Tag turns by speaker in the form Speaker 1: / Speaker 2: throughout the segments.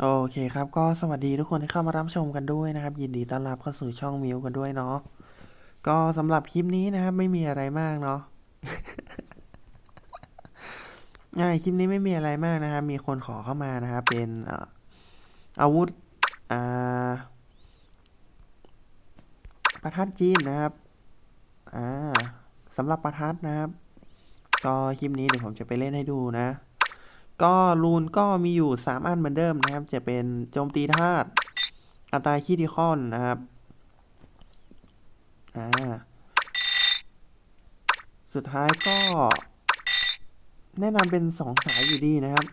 Speaker 1: โอเคครับก็สวัสดีทุกคนที่เข้ามารับชมกันด้วยนะครับ ยินดีต้อนรับเข้าสู่ช่องมิวกันด้วยเนาะก็สำหรับคลิปนี้นะครับ ไม่มีอะไรมากเนาะง่ายคลิปนี้ไม่มีอะไรมากนะครับ มีคนขอเข้ามานะครับ เป็นเอ่ออาวุธอ่าประทัดจีนนะครับอ่าสำหรับประทัดนะครับ ก็คลิปนี้เดี๋ยวผมจะไปเล่นให้ดูนะ ก็รูนก็มีอยู่ 3 อันเหมือนเดิมนะครับ จะเป็นโจมตีธาตุอัตราคิติคอนนะครับอ่าสุดท้ายก็ แนะนำเป็น 2 สายอยู่ดีนะครับ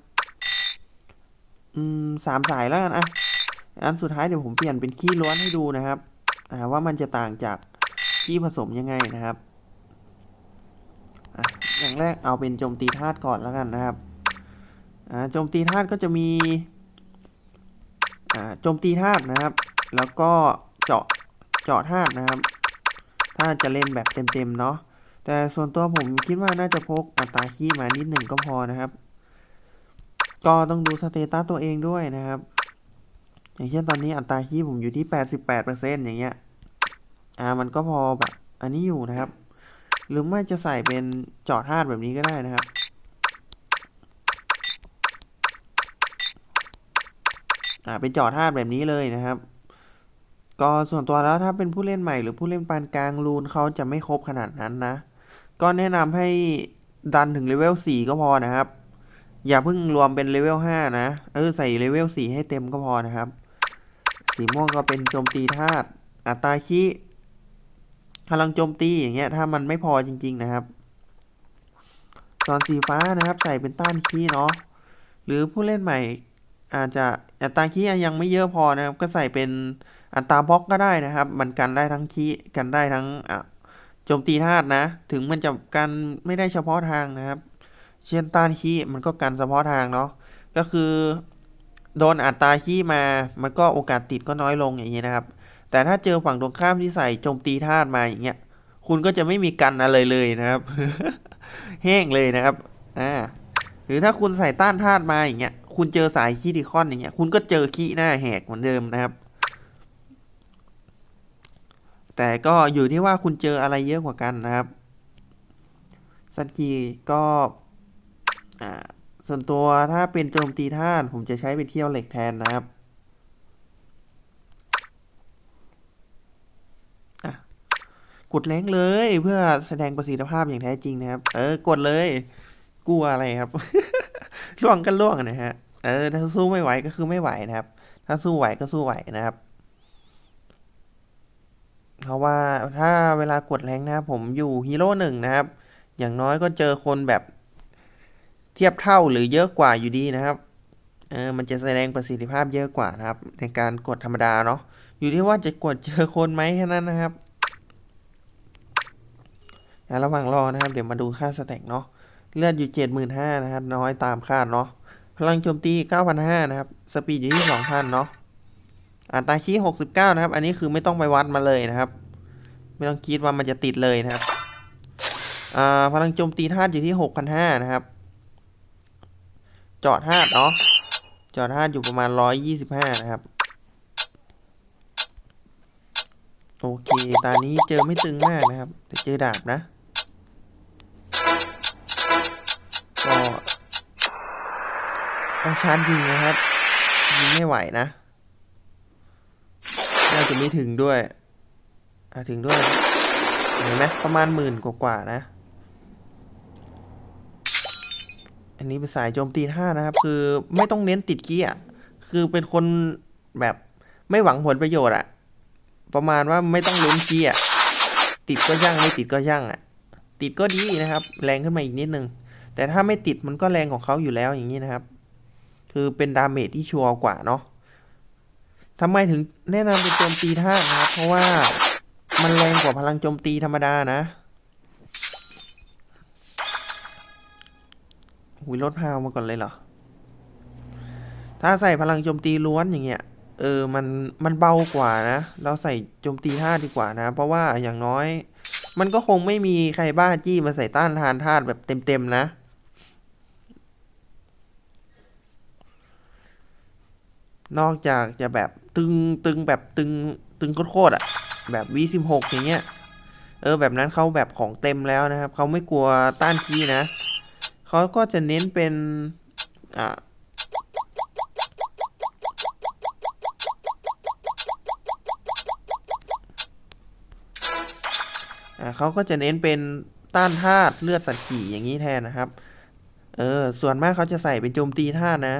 Speaker 1: อืมสามสายแล้วกันอะอันสุดท้ายเดี๋ยวผมเปลี่ยนเป็นขี้ล้วนให้ดูนะครับอ่าว่ามันจะต่างจากขี้ผสมยังไงนะครับอะอย่างแรกเอาเป็นโจมตีธาตุก่อนแล้วกันนะครับ โจมตีธาตุก็จะมีโจมตีธาตุนะครับ แล้วก็เจาะเจาะธาตุนะครับ ถ้าจะเล่นแบบเต็มๆเนาะ แต่ส่วนตัวผมคิดว่าน่าจะพกอัตราขี้มานิดหนึ่งก็พอนะครับ ก็ต้องดูสเตตัสตัวเองด้วยนะครับ อย่างเช่นตอนนี้อัตราขี้ผมอยู่ที่ 88%อย่างเงี้ย อ่ามันก็พอแบบอันนี้อยู่นะครับ หรือไม่จะใส่เป็นเจาะธาตุแบบนี้ก็ได้นะครับ อ่าเป็นจอธาตุแบบนี้เลยนะครับ ก็ส่วนตัวแล้วถ้าเป็นผู้เล่นใหม่หรือผู้เล่นปานกลางรูนเขาจะไม่ครบขนาดนั้นนะ ก็แนะนำให้ดันถึงเลเวล4ก็พอนะครับ อย่าเพิ่งรวมเป็นเลเวล5นะเออใส่เลเวล4ให้เต็มก็พอนะครับ สีม่วงก็เป็นโจมตีธาตุอัตราคิพลังโจมตีอย่างเงี้ยถ้ามันไม่พอจริง ๆนะครับส่วนสีฟ้านะครับใส่เป็นต้านคีเนาะหรือผู้เล่นใหม่ อาจจะอัตราคียังไม่เยอะพอนะครับ ก็ใส่เป็นอัตราบล็อกก็ได้นะครับ มันกันได้ทั้งคีกันได้ทั้งโจมตีธาตุนะ ถึงมันจะกันไม่ได้เฉพาะทางนะครับ เช่นต้านคีมันก็กันเฉพาะทางเนาะก็คือ โดนอัตราคีมามันก็โอกาสติดก็น้อยลงอย่างนี้นะครับ แต่ถ้าเจอฝั่งตรงข้ามที่ใส่โจมตีธาตุมาอย่างเงี้ยคุณก็จะไม่มีกันอะไรเลยนะครับ แห้งเลยนะครับอ่าหรือถ้าคุณใส่ต้านธาตุมาอย่างเงี้ย คุณเจอสายคีดิคอนอย่างเงี้ย คุณก็เจอขี้หน้าแหกเหมือนเดิมนะครับ แต่ก็อยู่ที่ว่าคุณเจออะไรเยอะกว่ากันนะครับสันกีก็ส่วนตัวถ้าเป็นโจมตีธาตุผมจะใช้เป็นเที่ยวเหล็กแทนนะครับกดแรงเลยเพื่อแสดงประสิทธิภาพอย่างแท้จริงนะครับ เออกดเลย กลัวอะไรครับ ล่วงก็ล่วงนะฮะ เออ ถ้าสู้ไม่ไหวก็คือไม่ไหวนะครับ ถ้าสู้ไหวก็สู้ไหวนะครับ เพราะว่าถ้าเวลากดแรงนะครับผมอยู่ฮีโร่หนึ่งนะครับ อย่างน้อยก็เจอคนแบบเทียบเท่าหรือเยอะกว่าอยู่ดีนะครับ เออ มันจะแสดงประสิทธิภาพเยอะกว่านะครับ ในการกดธรรมดาเนาะ อยู่ที่ว่าจะกดเจอคนไหมแค่นั้นนะครับแล้วระหว่างรอนะครับ เดี๋ยวมาดูค่าสแต็กเนาะ เลือดอยู่เจ็ดหมื่นห้านะครับ น้อยตามคาดเนาะ พลังโจมตีเก้าพันห้านะครับ สปีดอยู่ที่สองพันเนาะ อัตราคีหกสิบเก้านะครับ อันนี้คือไม่ต้องไปวัดมาเลยนะครับ ไม่ต้องคิดว่ามันจะติดเลยนะครับ พลังโจมตีธาตุอยู่ที่หกพันห้านะครับจาะธาตุเนาะจาะธาตุอยู่ประมาณร้อยยี่สิบห้านะครับ โอเคตอนนี้เจอไม่ตึงมากนะครับ แต่เจอดาบนะ ก็ต้องชาร์จยิงนะครับ ยิงไม่ไหวนะน่าจะไม่ถึงด้วยอะถึงด้วย เห็นไหมประมาณหมื่นกว่าๆนะ อันนี้เป็นสายโจมตีท่านะครับ คือไม่ต้องเน้นติดเกียร์คือเป็นคนแบบไม่หวังผลประโยชน์อะประมาณว่าไม่ต้องลุ้นเกียร์ติดก็ย่างไม่ติดก็ย่างอะติดก็ดีนะครับ แรงขึ้นมาอีกนิดนึง แต่ถ้าไม่ติดมันก็แรงของเขาอยู่แล้วอย่างนี้นะครับ คือเป็นดาเมจที่ชัวร์กว่าเนาะทำไมถึงแนะนำเป็นโจมตีท่าตุนะครับ เพราะว่ามันแรงกว่าพลังโจมตีธรรมดานะหุยลดพาวมาก่อนเลยเหรอ ถ้าใส่พลังโจมตีล้วนอย่างเงี้ย เออ มัน มันเบากว่านะ เราใส่โจมตีท่าตุดีกว่านะ เพราะว่าอย่างน้อย มันก็คงไม่มีใครบ้าจี้มาใส่ต้านทานธาตุแบบเต็มๆนะ นอกจากจะแบบตึงตึงแบบตึงตึงโคตรๆอะแบบวีสิบหกอย่างเงี้ย เออแบบนั้นเขาแบบของเต็มแล้วนะครับ เขาไม่กลัวต้านคีนะ เขาก็จะเน้นเป็น อ่าอ่าเขาก็จะเน้นเป็นต้านธาตุเลือดสัตว์ขี่อย่างนี้แทนนะครับ เออ ส่วนมากเขาจะใส่เป็นโจมตีธาตุนะ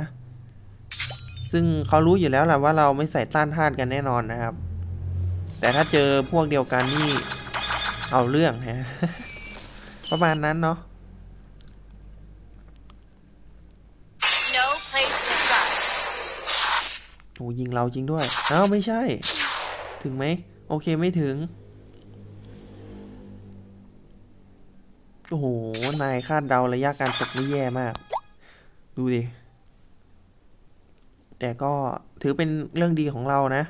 Speaker 1: ซึ่งเขารู้อยู่แล้วแหละว่าเราไม่ใส่ต้านธาตุกันแน่นอนนะครับ แต่ถ้าเจอพวกเดียวกันนี่เอาเรื่องฮะประมาณนั้นเนาะ
Speaker 2: No place to run.
Speaker 1: โอ้ยิงเราจริงด้วยเอ้าไม่ใช่ ถึงไหม โอเคไม่ถึง โอ้โห นายคาดเดาระยะการตกนี่แย่มาก ดูดิ แต่ก็ถือเป็นเรื่องดีของเรานะ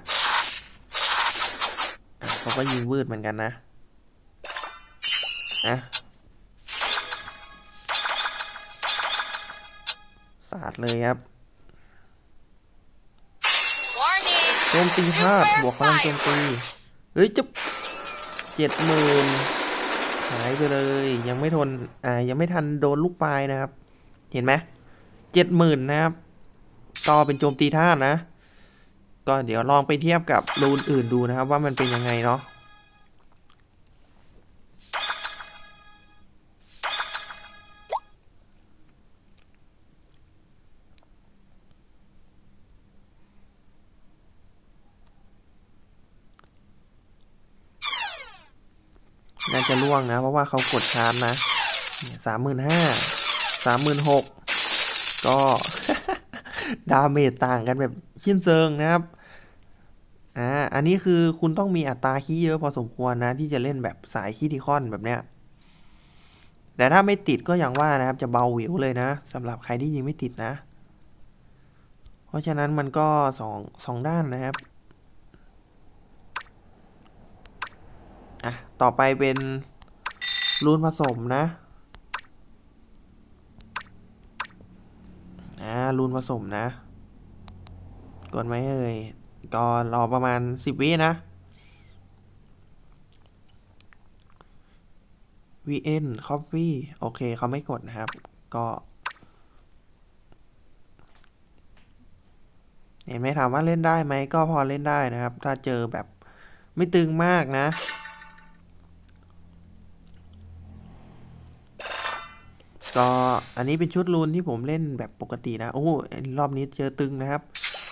Speaker 1: อะเขาก็ยิงวืดเหมือนกันนะอะสาดเลยครับ
Speaker 2: Warning.
Speaker 1: โจมตีธาตุบวกพลังโจมตี เฮ้ยจุ๊บเจ็ดหมื่นหายไปเลย ยังไม่ทน อ่า ยังไม่ทันโดนลูกปลายนะครับ เห็นไหมเจ็ดหมื่นนะครับ ก็เป็นโจมตีธาตุนะ ก็เดี๋ยวลองไปเทียบกับรูนอื่นดูนะครับ ว่ามันเป็นยังไงเนาะน่าจะล่วงนะ เพราะว่าเขากดชาร์จนะสามหมื่นห้าสามหมื่นหกก็ ดาเมจต่างกันแบบชิ้นเชิงนะครับอ่าอันนี้คือคุณต้องมีอัตราคีเยอะพอสมควรนะ ที่จะเล่นแบบสายคีดิคอนแบบเนี้ยแต่ถ้าไม่ติดก็อย่างว่านะครับ จะเบาหวิวเลยนะสำหรับใครที่ยิงไม่ติดนะ เพราะฉะนั้นมันก็สองสองด้านนะครับอะต่อไปเป็นรูนผสมนะ อ่า รูนผสมนะกดไหมเอ่ยก็รอประมาณสิบวินะ VN Copy โอเคเขาไม่กดนะครับ ก็เห็นไหมถามว่าเล่นได้ไหมก็พอเล่นได้นะครับ ถ้าเจอแบบไม่ตึงมากนะ ก็อันนี้เป็นชุดรูนที่ผมเล่นแบบปกตินะ โอ้รอบนี้เจอตึงนะครับ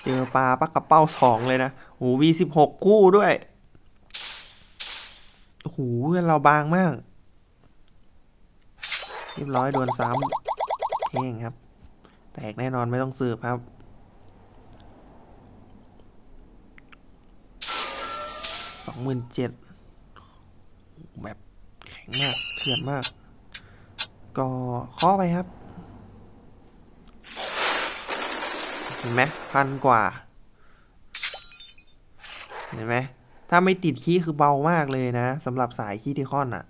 Speaker 1: เจอปลาปักกระเป้าสองเลยนะโอ้วีสิบหกคู่ด้วยโอ้โหเพื่อนเราบางมาก เรียบร้อยโดนซ้ำเท่งครับ แตกแน่นอนไม่ต้องสืบครับสองหมื่นเจ็ดแบบแข็งมากเถื่อนมาก ก็เข้อไปครับ เห็นไหมพันกว่า เห็นไหมถ้าไม่ติดคีย์คือเบามากเลยนะสำหรับสายคีย์ที่ค่อนอะ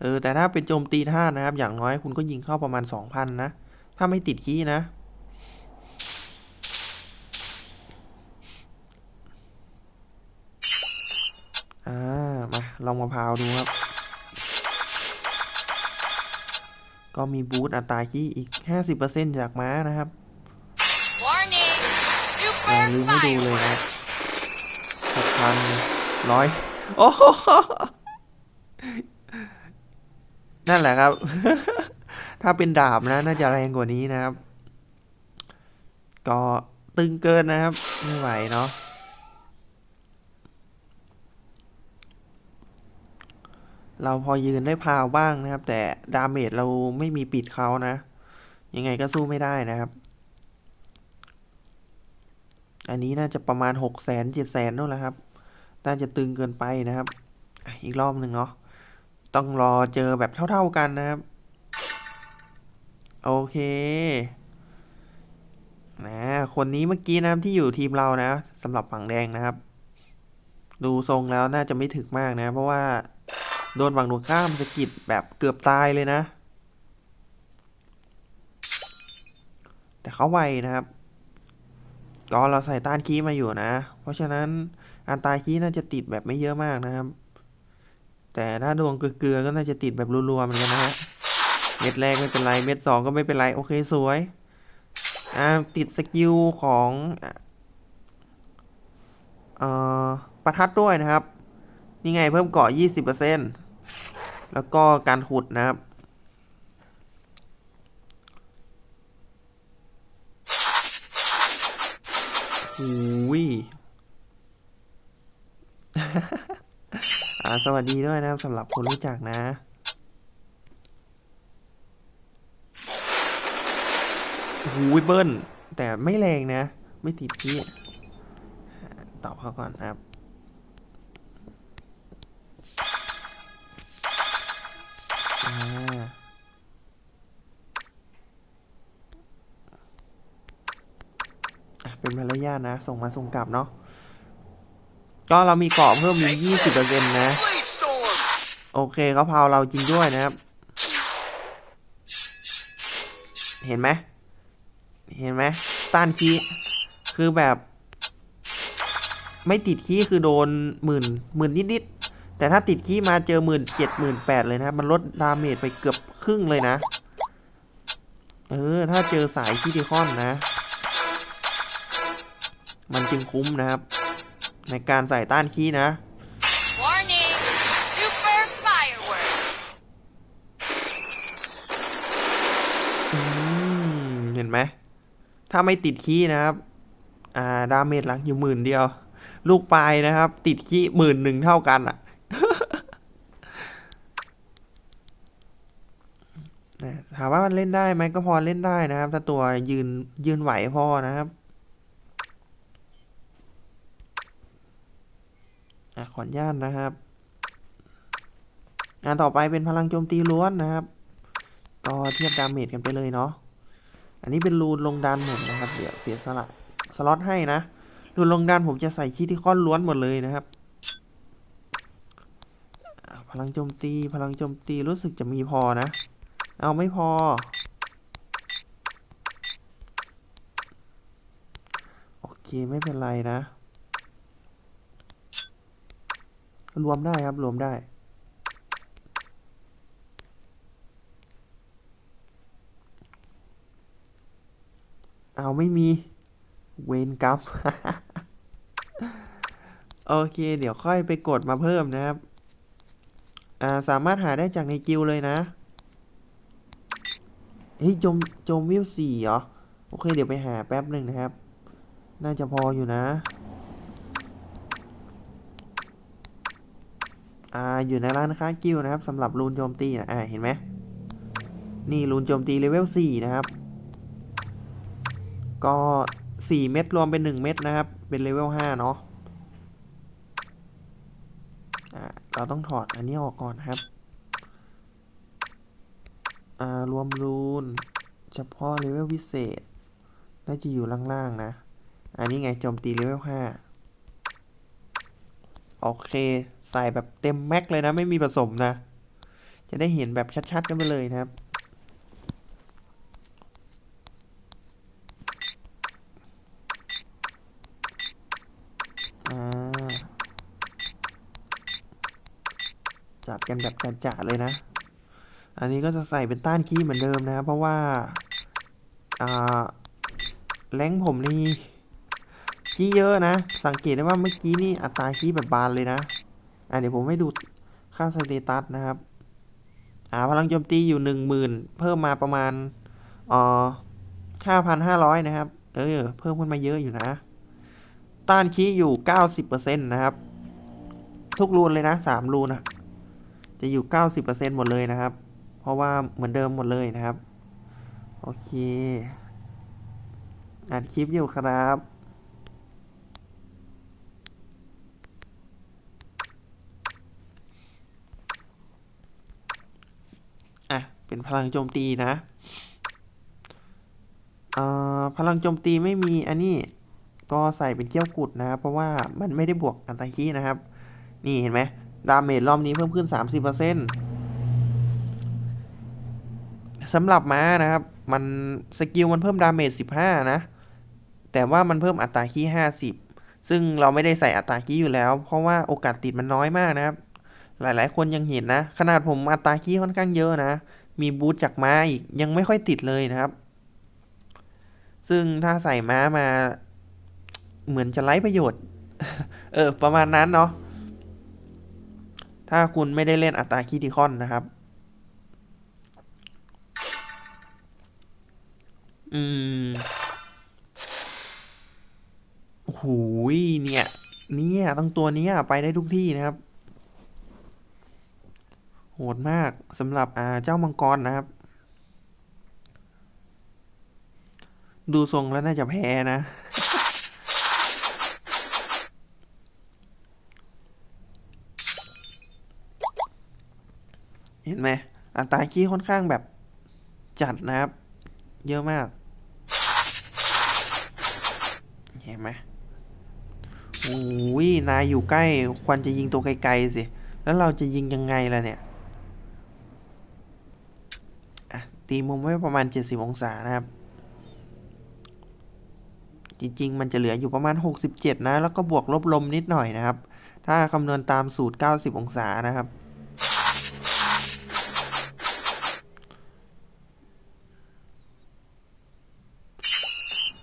Speaker 1: เออ แต่ถ้าเป็นโจมตีท่านะครับ อย่างน้อยคุณก็ยิงเข้าประมาณสองพันนะ ถ้าไม่ติดคีย์นะอ่า มา ลองมาพาวดูครับ ก็มีบูตอัตราคีย์อีก 50%จากม้านะครับ
Speaker 2: Warning.
Speaker 1: อ่า
Speaker 2: Super
Speaker 1: ลืมให้ดูเลยนะ
Speaker 2: fireworks.
Speaker 1: หกพันร้อยโอ้โหนั่นแหละครับ ถ้าเป็นดาบนะ น่าจะแรงกว่านี้นะครับ ก็ตึงเกินนะครับ ไม่ไหวเนาะ เราพอยืนได้พาวบ้างนะครับ แต่ดาเมจเราไม่มีปิดเขานะ ยังไงก็สู้ไม่ได้นะครับ อันนี้น่าจะประมาณหกแสนเจ็ดแสนนู่นแหละครับ น่าจะตึงเกินไปนะครับ อีกรอบหนึ่งเนาะต้องรอเจอแบบเท่า ๆกันนะครับ โอเคนะคนนี้เมื่อกี้นะครับที่อยู่ทีมเรานะสำหรับฝั่งแดงนะครับ ดูทรงแล้วน่าจะไม่ถึกมากนะ เพราะว่า โดนฝั่งตรงข้ามสกิดแบบเกือบตายเลยนะ แต่เขาไวนะครับก็เราใส่ต้านคีมาอยู่นะ เพราะฉะนั้นอันตราคีย์น่าจะติดแบบไม่เยอะมากนะครับ แต่ถ้าดวงเกลือก็น่าจะติดแบบรัวๆเหมือนกันนะฮะเม็ดแรกไม่เป็นไร เม็ดสองก็ไม่เป็นไรโอเคสวย อ่าติดสกิลของอประทัดด้วยนะครับ นี่ไงเพิ่มเกาะ20% แล้วก็การขุดนะครับ หูยอ่าสวัสดีด้วยนะครับสำหรับคนรู้จักนะหูยเบิ้ลแต่ไม่แรงนะ ไม่ติดขี้อ่ตอบเขาก่อนครับ เป็นมารยาทนะ ส่งมาส่งกลับเนาะ ก็เรามีเกาะเพิ่มอีกยี่สิบเปอร์เซ็นต์นะ
Speaker 3: Blade Storm!
Speaker 1: โอเคเขาพาวเราจริงด้วยนะครับ เห็นไหม เห็นไหม ต้านคีคือแบบ ไม่ติดคีคือโดนหมื่นหมื่นนิดๆ แต่ถ้าติดคีมาเจอหมื่นเจ็ดหมื่นแปดเลยนะครับมันลดดาเมจไปเกือบครึ่งเลยนะ เออ ถ้าเจอสายคิติคอนนะ มันจึงคุ้มนะครับ ในการใส่ต้านคีนะ
Speaker 2: Warning! Super fireworks!
Speaker 1: อืมเห็นไหม ถ้าไม่ติดขี้นะครับ อ่า ดาเมจหลักอยู่หมื่นเดียว ลูกปลายนะครับ ติดขี้หมื่นหนึ่งเท่ากันอะนะ ถามว่ามันเล่นได้ไหมก็พอเล่นได้นะครับ ถ้าตัวยืนยืนไหวพอนะครับอขออนุญาตนะครับงานต่อไปเป็นพลังโจมตีล้วนนะครับ ก็เทียบดาเมจกันไปเลยเนาะอันนี้เป็นรูนลงดันผมนะครับ เดี๋ยวเสียสละสล็อตให้นะรูนลงดันผมจะใส่คิดที่ค้อนล้วนหมดเลยนะครับพลังโจมตีพลังโจมตีรู้สึกจะมีพอนะ เอาไม่พอ โอเคไม่เป็นไรนะ รวมได้ครับรวมได้เอาไม่มี เวนกรรมโอเค เดี๋ยวค่อยไปกดมาเพิ่มนะครับ อ่า สามารถหาได้จากในกิลเลยนะ เฮ้ยโจมโจมวิวสี่เหรอ โอเคเดี๋ยวไปหาแป๊บหนึ่งนะครับ น่าจะพออยู่นะ อ่าอยู่ในร้านค้ากิลด์นะครับสำหรับรูนโจมตีนะอ่าเห็นไหมนี่รูนโจมตีเลเวลสี่นะครับ ก็4เม็ดรวมเป็น1เม็ดนะครับ เป็นเลเวล5เนาะอ่าเราต้องถอดอันนี้ออกก่อนครับ อ่ารวมรูนเฉพาะเลเวลพิเศษ น่าจะอยู่ล่างๆนะ อันนี้ไงโจมตีเลเวล5โอเค ใส่แบบเต็มแม็กเลยนะ ไม่มีผสมนะ จะได้เห็นแบบชัดๆกันไปเลยนะครับจัดกันแบบจัดๆเลยนะ อันนี้ก็จะใส่เป็นต้านคีย์เหมือนเดิมนะเพราะว่าแรงผมนี่คีย์เยอะนะ สังเกตได้ว่าเมื่อกี้นี่อัตราคีย์แบบบานเลยนะอ่าเดี๋ยวผมให้ดูค่าสเตตัสนะครับอ่าพลังโจมตีอยู่หนึ่งหมื่นเพิ่มมาประมาณอ่อห้าพันห้าร้อยนะครับ เออ เพิ่มขึ้นมาเยอะอยู่นะ ต้านคีอยู่90%นตนะครับ ทุกรูนเลยนะ3รูนอะจะอยู่90%หมดเลยนะครับ เพราะว่าเหมือนเดิมหมดเลยนะครับ โอเคอัดคลิปอยู่ครับอะเป็นพลังโจมตีนะอ่อพลังโจมตีไม่มีอันนี้ก็ใส่เป็นเกี้ยวกุดนะครับเพราะว่ามันไม่ได้บวกอันตาคีนะครับ นี่เห็นไหมดาเมจรอบนี้เพิ่มขึ้น 30% สำหรับม้านะครับ มันสกิลมันเพิ่มดาเมจ15 นะ แต่ว่ามันเพิ่มอัตราขี้ห้าสิบซึ่งเราไม่ได้ใส่อัตราขี้อยู่แล้ว เพราะว่าโอกาสติดมันน้อยมากนะครับ หลายๆ คนยังเห็นนะ ขนาดผมอัตราขี้ค่อนข้างเยอะนะ มีบูทจากม้าอีกยังไม่ค่อยติดเลยนะครับ ซึ่งถ้าใส่ม้ามา เหมือนจะไร้ประโยชน์ เออประมาณนั้นเนาะถ้าคุณไม่ได้เล่นอัตราคิติคอนนะครับ อืมโอ้โหยเนี่ย เนี่ยต้องตัวเนี้ยไปได้ทุกที่นะครับ โหดมากสำหรับอ่าเจ้ามังกรนะครับ ดูทรงแล้วน่าจะแพ้นะเห็นไหมอัตราขี้ค่อนข้างแบบจัดนะครับ เยอะมาก เห็น ไหมโอ้ยนายอยู่ใกล้ควรจะยิงตัวไกลๆสิ แล้วเราจะยิงยังไงล่ะเนี่ยตีมุมไว้ประมาณ 70 องศานะครับ จริงๆ มันจะเหลืออยู่ประมาณ 67 นะ แล้วก็บวกลบลมนิดหน่อยนะครับ ถ้าคำนวณตามสูตร 90 องศานะครับ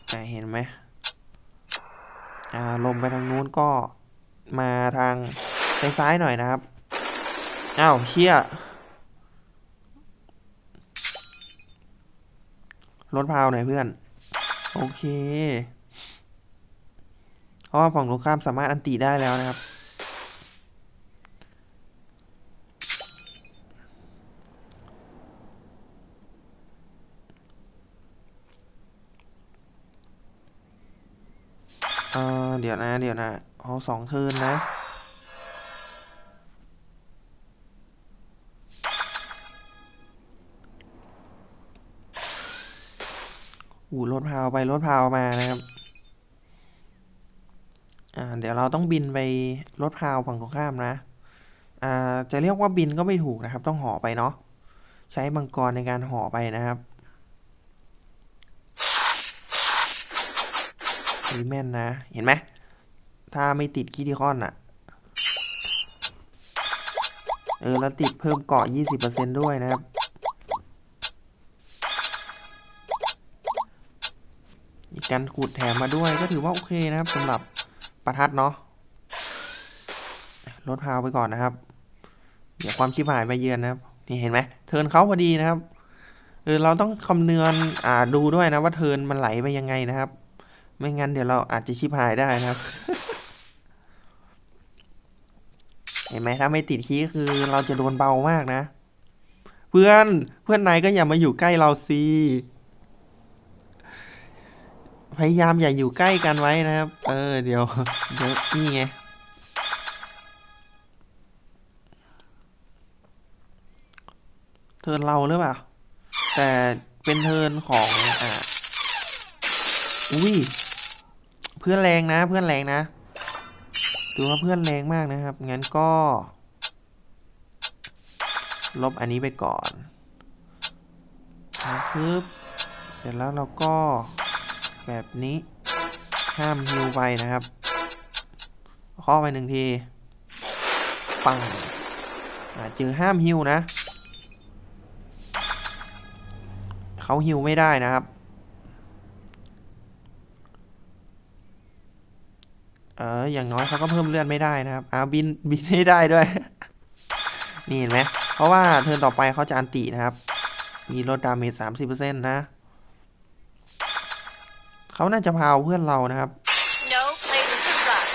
Speaker 1: แต่เห็นไหม ลมไปทางนู้นก็มาทางซ้ายๆหน่อยนะครับอ้าวเชี่ยรถพาวหน่อยเพื่อน โอเคเพราะว่าฝั่งตรงข้ามสามารถอันตีได้แล้วนะครับ เออเดี๋ยวนะ เดี๋ยวนะเอสองเทินนะอูรถพาวไปรถพาวมานะครับ อ่า เดี๋ยวเราต้องบินไปรถพาวฝั่งตรงข้ามนะ อ่า จะเรียกว่าบินก็ไม่ถูกนะครับ ต้องห่อไปเนาะ ใช้มังกรในการห่อไปนะครับ รีแม่นนะ เห็นไหม ถ้าไม่ติดคิติคอนอะเออ แล้วติดเพิ่มเกาะ 20%ด้วยนะครับ มีการขูดแถมมาด้วยก็ถือว่าโอเคนะครับสำหรับประทัดเนาะลดพาวไปก่อนนะครับ เดี๋ยวความชิบหายมาเยือนนะครับ นี่เห็นไหม เทินเขาพอดีนะครับเออเราต้องคำนวณอ่าดูด้วยนะว่าเทินมันไหลไปยังไงนะครับ ไม่งั้นเดี๋ยวเราอาจจะชิบหายได้นะครับ เห็นไหมถ้าไม่ติดคีย์คือเราจะโดนเบามากนะ เพื่อนเพื่อนนายก็อย่ามาอยู่ใกล้เราสิพยายามอย่าอยู่ใกล้กันไว้นะครับ เออเดี๋ยวเดี๋ยวนี่ไงเทิร์นเราหรือเปล่า แต่เป็นเทิร์นของอ่าอุ้ย เพื่อนแรงนะ เพื่อนแรงนะถือว่าเพื่อนแรงมากนะครับ งั้นก็ ลบอันนี้ไปก่อนเอาซึบเสร็จแล้วเราก็แบบนี้ ห้ามฮิวไปนะครับ ข้อไปหนึ่งที ปังเจอห้ามฮิวนะ เขาฮิวไม่ได้นะครับ เออ อย่างน้อยเขาก็เพิ่มเลือดไม่ได้นะครับอ้าวบินบินให้ได้ด้วย นี่เห็นไหมเพราะว่าเทิร์นต่อไปเขาจะอันตินะครับ มีลดดาเมจสามสิบเปอร์เซ็นต์นะ เขาน่าจะพาวเพื่อนเรานะครับ
Speaker 2: No place to run.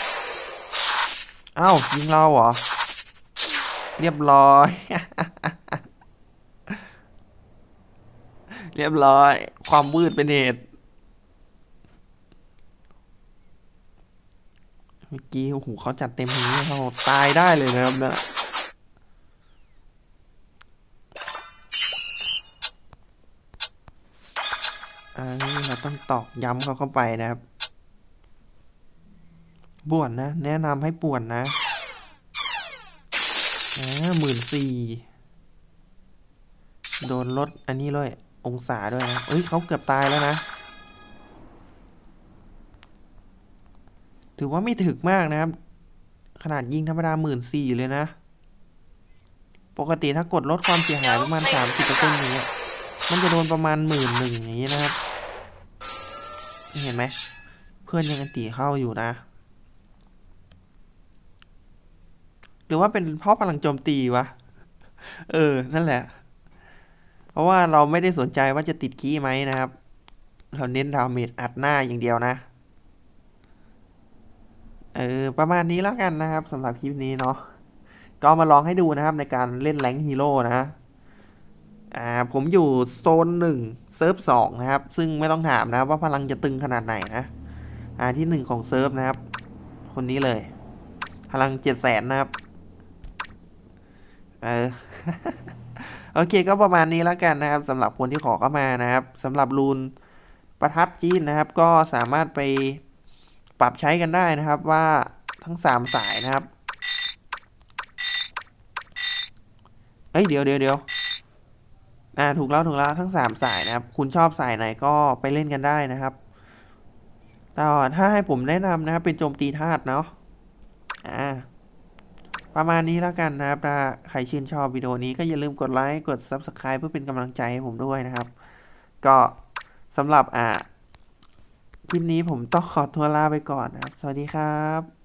Speaker 1: เอ้ายิงเราเหรอ เรียบร้อย เรียบร้อย ความวืดเป็นเหตุ เมื่อกี้โอ้โหเขาจัดเต็มทีเขาตายได้เลยนะครับนะอันนี้เราต้องตอกย้ำเขาเข้าไปนะครับป่วนนะ แนะนำให้ป่วนนะอ่าหมื่นสี่โดนลดอันนี้เลยองศาด้วยนะเอ้ยเขาเกือบตายแล้วนะ ถือว่าไม่ถึกมากนะครับ ขนาดยิงธรรมดาหมื่นสี่เลยนะ ปกติถ้ากดลดความเสียหายประมาณสามสิบเปอร์เซ็นต์อย่างเงี้ย มันจะโดนประมาณหมื่นหนึ่งอย่างนี้นะครับ เห็นไหม เพื่อนยังกันตีเข้าอยู่นะ หรือว่าเป็นเพราะพลังโจมตีวะ เออ นั่นแหละ เพราะว่าเราไม่ได้สนใจว่าจะติดกี้ไหมนะครับ เราเน้นดาเมจอัดหน้าอย่างเดียวนะ เออประมาณนี้แล้วกันนะครับสำหรับคลิปนี้เนาะก็มาลองให้ดูนะครับในการเล่นแรงฮีโร่นะอ่าผมอยู่โซนหนึ่งเซิร์ฟสองนะครับ ซึ่งไม่ต้องถามนะครับว่าพลังจะตึงขนาดไหนนะอ่าที่หนึ่งของเซิร์ฟนะครับ คนนี้เลย พลังเจ็ดแสนนะครับเออโอเคก็ประมาณนี้แล้วกันนะครับสำหรับคนที่ขอเข้ามานะครับสำหรับรูนประทัดจีนนะครับ ก็สามารถไป ปรับใช้กันได้นะครับว่าทั้งสามสายนะครับเอ้ยเดี๋ยวเดี๋ยวเดี๋ยวอ่าถูกแล้วถูกแล้วทั้งสามสายนะครับ คุณชอบสายไหนก็ไปเล่นกันได้นะครับแต่ถ้าให้ผมแนะนำนะครับ เป็นโจมตีธาตุเนาะอ่าประมาณนี้แล้วกันนะครับ ถ้าใครชื่นชอบวิดีโอนี้ก็อย่าลืมกดไลค์ กด Subscribe เพื่อเป็นกำลังใจให้ผมด้วยนะครับ ก็สำหรับอ่า คลิปนี้ผมต้องขอตัวลาไปก่อนนะครับ สวัสดีครับ